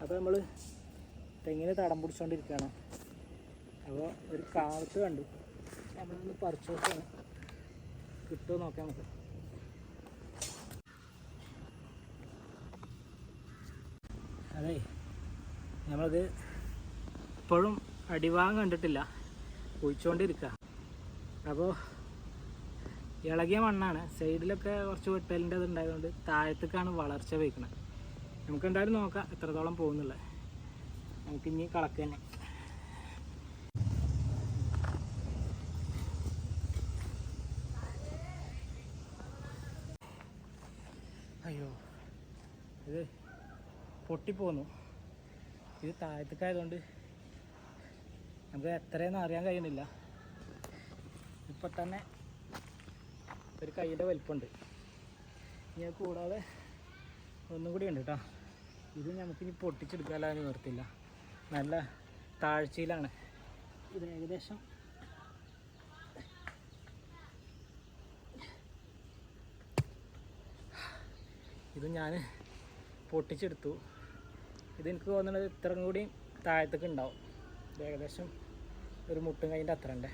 അപ്പോൾ നമ്മൾ തെങ്ങിന് തടം പിടിച്ചുകൊണ്ടിരിക്കുകയാണ് അപ്പോൾ ഒരു കാലത്ത് കണ്ടു. നമ്മളൊന്ന് പറിച്ചു നോക്കുകയാണ് കിട്ടുമോ നോക്കാം നമുക്ക്. അതെ നമ്മളത് ഇപ്പോഴും അടിവാങ് കണ്ടിട്ടില്ല. കുഴിച്ചുകൊണ്ടിരിക്കുക അപ്പോൾ ഇളകിയ മണ്ണാണ്. സൈഡിലൊക്കെ കുറച്ച് വെട്ടലിന്റെ ഇത് ഉണ്ടായതുകൊണ്ട് താഴത്തേക്കാണ് വളർച്ച വയ്ക്കുന്നത് നമുക്ക് എന്തായാലും നോക്കാം എത്രത്തോളം പോകുന്നുള്ളത്. നമുക്ക് ഇനി കളക്ക് തന്നെ. അയ്യോ ഇത് പൊട്ടിപ്പോന്നു ഇത് താഴത്തേക്കായതുകൊണ്ട് നമുക്ക് എത്രയെന്ന് അറിയാൻ കഴിയുന്നില്ല. ഇപ്പം തന്നെ ഒരു കയ്യിന്റെ വലിപ്പമുണ്ട് ഇനി കൂടാതെ ഒന്നും കൂടി ഉണ്ട് കേട്ടോ ഇത് നമുക്കിനി പൊട്ടിച്ചെടുക്കാനുള്ള നിവർത്തില്ല നല്ല താഴ്ചയിലാണ്. ഇത് ഏകദേശം ഇത് ഞാൻ പൊട്ടിച്ചെടുത്തു. ഇതെനിക്ക് തോന്നുന്നത് ഇത്രയും കൂടി താഴത്തേക്ക് ഉണ്ടാവും. ഏകദേശം ഒരു മുട്ടും കൈന്റെ അത്ര ഉണ്ട്